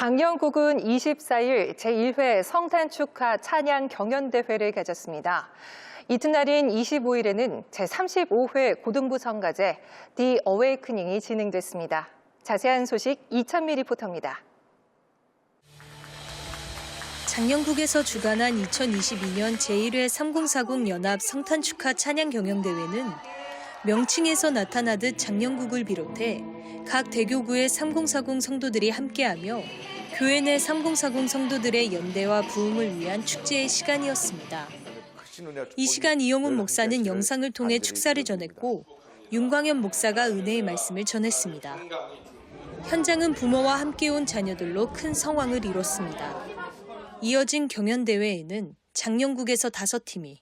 장영국은 24일 제1회 성탄 축하 찬양 경연대회를 가졌습니다. 이튿날인 25일에는 제35회 고등부 성가제 디 어웨이크닝이 진행됐습니다. 자세한 소식 이찬미 리포터입니다. 장영국에서 주관한 2022년 제1회 3040 연합 성탄 축하 찬양 경연대회는 명칭에서 나타나듯 장영국을 비롯해 각 대교구의 3040 성도들이 함께하며 교회 내 3040 성도들의 연대와 부흥을 위한 축제의 시간이었습니다. 이 시간 이용훈 목사는 영상을 통해 축사를 전했고 윤광현 목사가 은혜의 말씀을 전했습니다. 현장은 부모와 함께 온 자녀들로 큰 성황을 이뤘습니다. 이어진 경연 대회에는 장영국에서 5팀이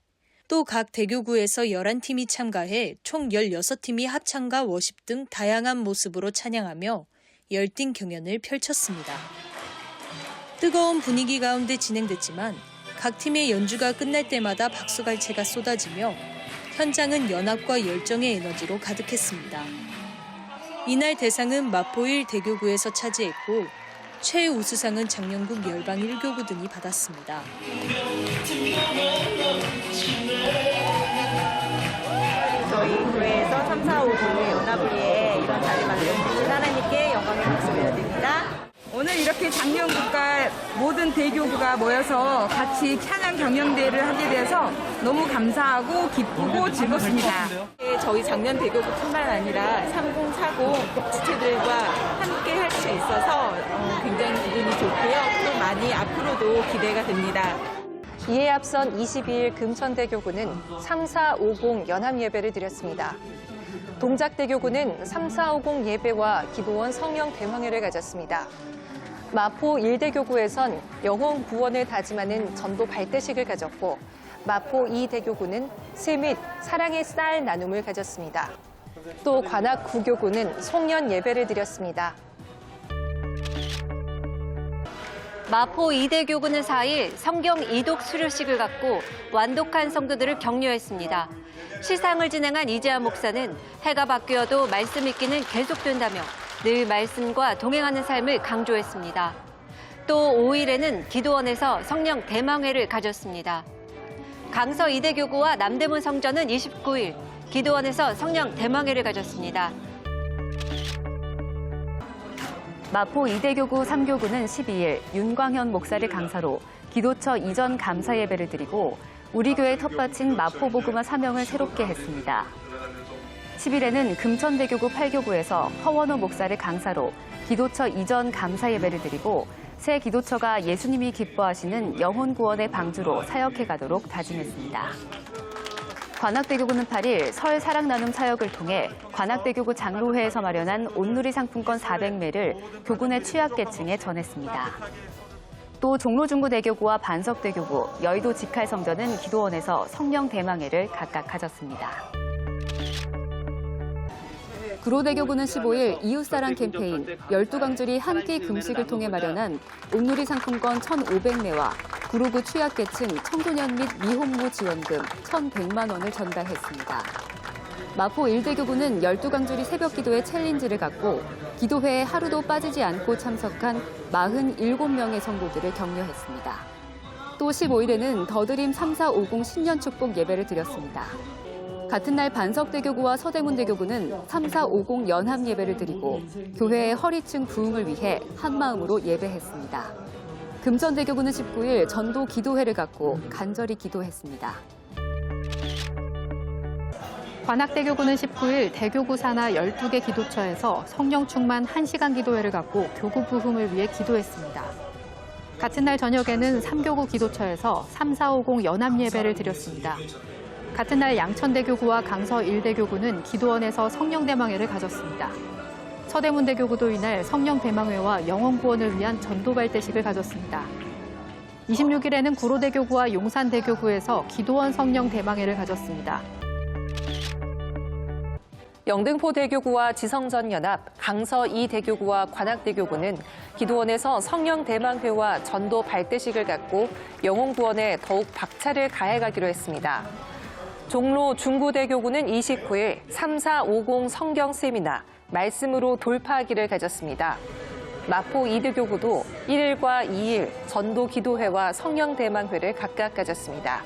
또 각 대교구에서 11팀이 참가해 총 16팀이 합창과 워십 등 다양한 모습으로 찬양하며 열띤 경연을 펼쳤습니다. 뜨거운 분위기 가운데 진행됐지만 각 팀의 연주가 끝날 때마다 박수갈채가 쏟아지며 현장은 연합과 열정의 에너지로 가득했습니다. 이날 대상은 마포일 대교구에서 차지했고 최우수상은 장영국 열방 1교구 등이 받았습니다. 저희 교회에서 3, 4, 5 교회 연합을 위해 이런 자리 마련해주신 하나님께 영광의 박수 드립니다. 오늘 이렇게 장년국과 모든 대교구가 모여서 같이 찬양 경연대회를 하게 돼서 너무 감사하고 기쁘고 즐겁습니다. 저희 작년 대교구뿐만 아니라 3040 지체들과 함께 할 수 있어서 어, 굉장히 기분이 좋고요. 또 많이 앞으로도 기대가 됩니다. 이에 앞선 22일 금천대교구는 3450 연합예배를 드렸습니다. 동작대교구는 3450 예배와 기도원 성령 대망회를 가졌습니다. 마포 1대교구에선 영혼 구원을 다짐하는 전도 발대식을 가졌고 마포 2대교구는 새 및 사랑의 쌀 나눔을 가졌습니다. 또 관악 9교구는 송년 예배를 드렸습니다. 마포 이대교구는 4일 성경 이독 수료식을 갖고 완독한 성도들을 격려했습니다. 시상을 진행한 이재하 목사는 해가 바뀌어도 말씀 읽기는 계속된다며 늘 말씀과 동행하는 삶을 강조했습니다. 또 5일에는 기도원에서 성령 대망회를 가졌습니다. 강서 이대 교구와 남대문 성전은 29일 기도원에서 성령 대망회를 가졌습니다. 마포 이대교구 3교구는 12일 윤광현 목사를 강사로 기도처 이전 감사 예배를 드리고 우리 교회 텃밭인 마포보그마 사명을 새롭게 했습니다. 10일에는 금천대교구 8교구에서 허원호 목사를 강사로 기도처 이전 감사 예배를 드리고 새 기도처가 예수님이 기뻐하시는 영혼 구원의 방주로 사역해 가도록 다짐했습니다. 관악대교구는 8일 설 사랑 나눔 사역을 통해 관악대교구 장로회에서 마련한 온누리 상품권 400매를 교군의 취약계층에 전했습니다. 또 종로중구대교구와 반석대교구, 여의도 직할성전은 기도원에서 성령 대망회를 각각 가졌습니다. 구로대교구는 15일 이웃사랑 캠페인 12강 줄이 한 끼 금식을 통해 마련한 온누리 상품권 1,500매와 구로구 취약계층 청소년 및 미혼모 지원금 1,100만 원을 전달했습니다. 마포 1대교구는 12강 줄이 새벽 기도에 챌린지를 갖고 기도회에 하루도 빠지지 않고 참석한 47명의 성도들을 격려했습니다. 또 15일에는 더드림 3450 신년 축복 예배를 드렸습니다. 같은 날 반석대교구와 서대문대교구는 3450 연합 예배를 드리고 교회의 허리층 부흥을 위해 한마음으로 예배했습니다. 금천대교구는 19일 전도 기도회를 갖고 간절히 기도했습니다. 관악대교구는 19일 대교구 산하 12개 기도처에서 성령 충만 1시간 기도회를 갖고 교구 부흥을 위해 기도했습니다. 같은 날 저녁에는 3교구 기도처에서 3450 연합 예배를 드렸습니다. 같은 날 양천대교구와 강서 1대교구는 기도원에서 성령대망회를 가졌습니다. 서대문대교구도 이날 성령대망회와 영혼구원을 위한 전도발대식을 가졌습니다. 26일에는 구로대교구와 용산대교구에서 기도원 성령대망회를 가졌습니다. 영등포 대교구와 지성전 연합, 강서 2대교구와 관악대교구는 기도원에서 성령 대망회와 전도 발대식을 갖고 영혼 구원에 더욱 박차를 가해가기로 했습니다. 종로 중구대교구는 29일 3450 성경 세미나 말씀으로 돌파하기를 가졌습니다. 마포 이대교구도 1일과 2일 전도 기도회와 성령 대망회를 각각 가졌습니다.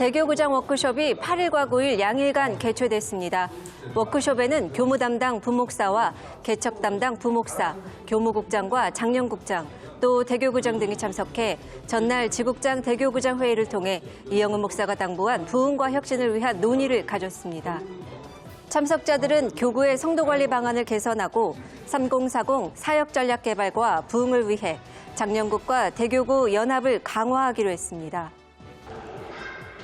대교구장 워크숍이 8일과 9일 양일간 개최됐습니다. 워크숍에는 교무 담당 부목사와 개척 담당 부목사, 교무국장과 장년국장, 또 대교구장 등이 참석해 전날 지국장 대교구장 회의를 통해 이영은 목사가 당부한 부흥과 혁신을 위한 논의를 가졌습니다. 참석자들은 교구의 성도 관리 방안을 개선하고 3040 사역 전략 개발과 부흥을 위해 장년국과 대교구 연합을 강화하기로 했습니다.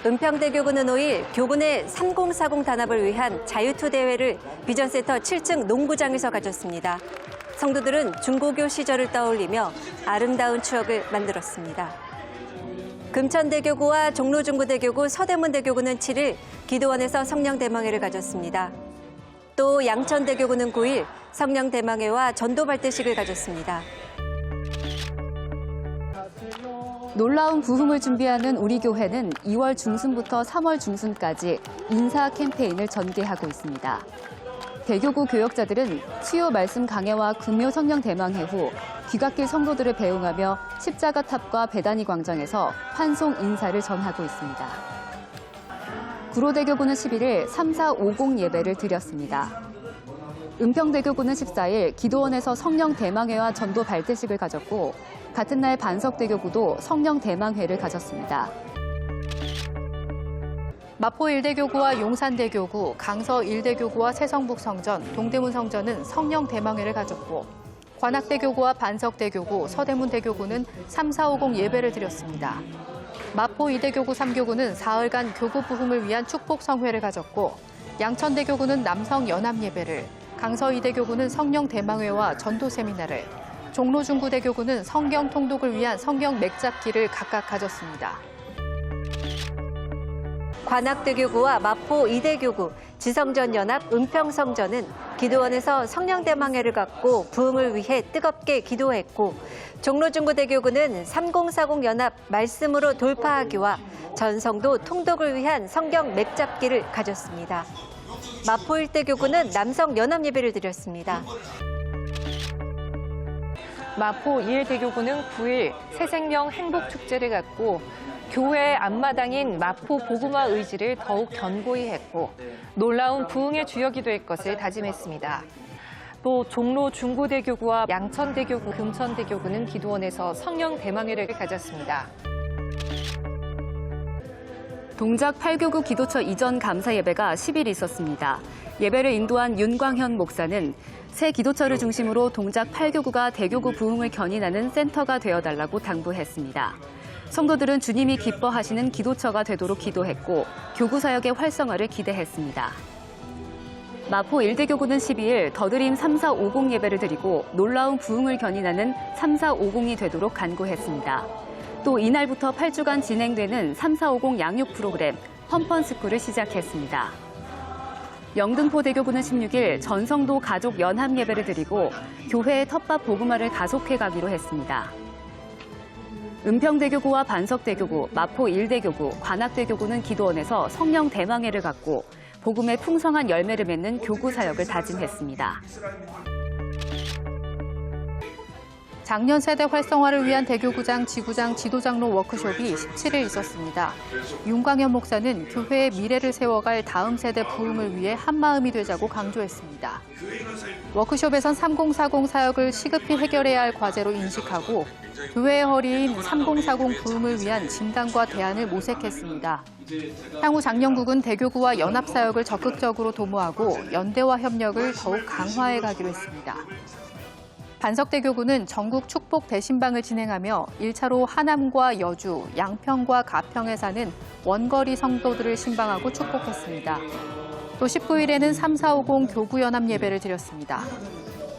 은평대교구는 5일 교구 내3040 단합을 위한 자유투 대회를 비전센터 7층 농구장에서 가졌습니다. 성도들은 중고교 시절을 떠올리며 아름다운 추억을 만들었습니다. 금천대교구와 종로중구대교구, 서대문대교구는 7일 기도원에서 성령대망회를 가졌습니다. 또 양천대교구는 9일 성령대망회와 전도발대식을 가졌습니다. 놀라운 부흥을 준비하는 우리 교회는 2월 중순부터 3월 중순까지 인사 캠페인을 전개하고 있습니다. 대교구 교역자들은 수요 말씀 강해와 금요 성령 대망회 후 귀갓길 성도들을 배웅하며 십자가 탑과 배단위 광장에서 환송 인사를 전하고 있습니다. 구로대교구는 11일 3450 예배를 드렸습니다. 은평대교구는 14일 기도원에서 성령 대망회와 전도 발대식을 가졌고 같은 날 반석대교구도 성령 대망회를 가졌습니다. 마포 일대교구와 용산대교구, 강서 일대교구와 세성북 성전, 동대문 성전은 성령 대망회를 가졌고 관악대교구와 반석대교구, 서대문대교구는 3450 예배를 드렸습니다. 마포 이대교구 3교구는 사흘간 교구 부흥을 위한 축복 성회를 가졌고 양천대교구는 남성 연합 예배를, 강서 이대교구는 성령 대망회와 전도 세미나를, 종로중구대교구는 성경 통독을 위한 성경 맥잡기를 각각 가졌습니다. 관악대교구와 마포 이대교구, 지성전연합 은평성전은 기도원에서 성령대망회를 갖고 부흥을 위해 뜨겁게 기도했고 종로중구대교구는 3040 연합 말씀으로 돌파하기와 전성도 통독을 위한 성경 맵잡기를 가졌습니다. 마포 일대교구는 남성 연합 예배를 드렸습니다. 마포 이일대교구는 9일 새생명 행복축제를 갖고 교회 앞마당인 마포 복음화 의지를 더욱 견고히 했고 놀라운 부흥의 주역이 될 것을 다짐했습니다. 또 종로 중구대교구와 양천대교구, 금천대교구는 기도원에서 성령 대망회를 가졌습니다. 동작 8교구 기도처 이전 감사 예배가 10일 있었습니다. 예배를 인도한 윤광현 목사는 새 기도처를 중심으로 동작 8교구가 대교구 부흥을 견인하는 센터가 되어달라고 당부했습니다. 성도들은 주님이 기뻐하시는 기도처가 되도록 기도했고 교구 사역의 활성화를 기대했습니다. 마포 일대교구는 12일 더드림 3450 예배를 드리고 놀라운 부흥을 견인하는 3450이 되도록 간구했습니다. 또 이날부터 8주간 진행되는 3450 양육 프로그램 험펀스쿨을 시작했습니다. 영등포 대교구는 16일 전성도 가족 연합 예배를 드리고 교회의 텃밭 복음화를 가속해 가기로 했습니다. 은평대교구와 반석대교구, 마포 일대교구, 관악대교구는 기도원에서 성령 대망회를 갖고 복음의 풍성한 열매를 맺는 교구 사역을 다짐했습니다. 작년 세대 활성화를 위한 대교구장 지구장 지도장로 워크숍이 17일 있었습니다. 윤광현 목사는 교회의 미래를 세워갈 다음 세대 부흥을 위해 한마음이 되자고 강조했습니다. 워크숍에선 3040 사역을 시급히 해결해야 할 과제로 인식하고 교회의 허리인 3040 부흥을 위한 진단과 대안을 모색했습니다. 향후 장년국은 대교구와 연합사역을 적극적으로 도모하고 연대와 협력을 더욱 강화해 가기로 했습니다. 반석대교구는 전국 축복 대신방을 진행하며 1차로 하남과 여주, 양평과 가평에 사는 원거리 성도들을 신방하고 축복했습니다. 또 19일에는 3450 교구연합 예배를 드렸습니다.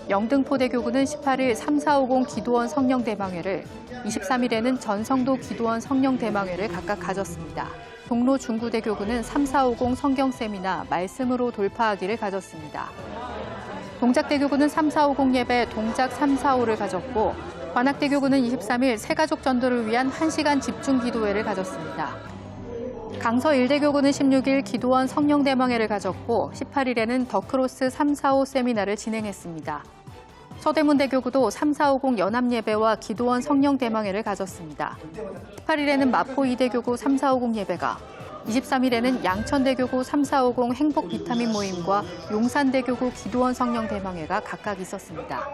영등포대교구는 18일 3450 기도원 성령대망회를, 23일에는 전성도 기도원 성령대망회를 각각 가졌습니다. 동로 중구대교구는 3450 성경세미나 말씀으로 돌파하기를 가졌습니다. 동작대교구는 3450 예배 동작 345를 가졌고 관악대교구는 23일 새가족 전도를 위한 1시간 집중 기도회를 가졌습니다. 강서 1대교구는 16일 기도원 성령대망회를 가졌고 18일에는 더크로스 345 세미나를 진행했습니다. 서대문대교구도 3450 연합예배와 기도원 성령대망회를 가졌습니다. 18일에는 마포 2대교구 3450 예배가 23일에는 양천대교구 3450 행복 비타민 모임과 용산대교구 기도원 성령 대망회가 각각 있었습니다.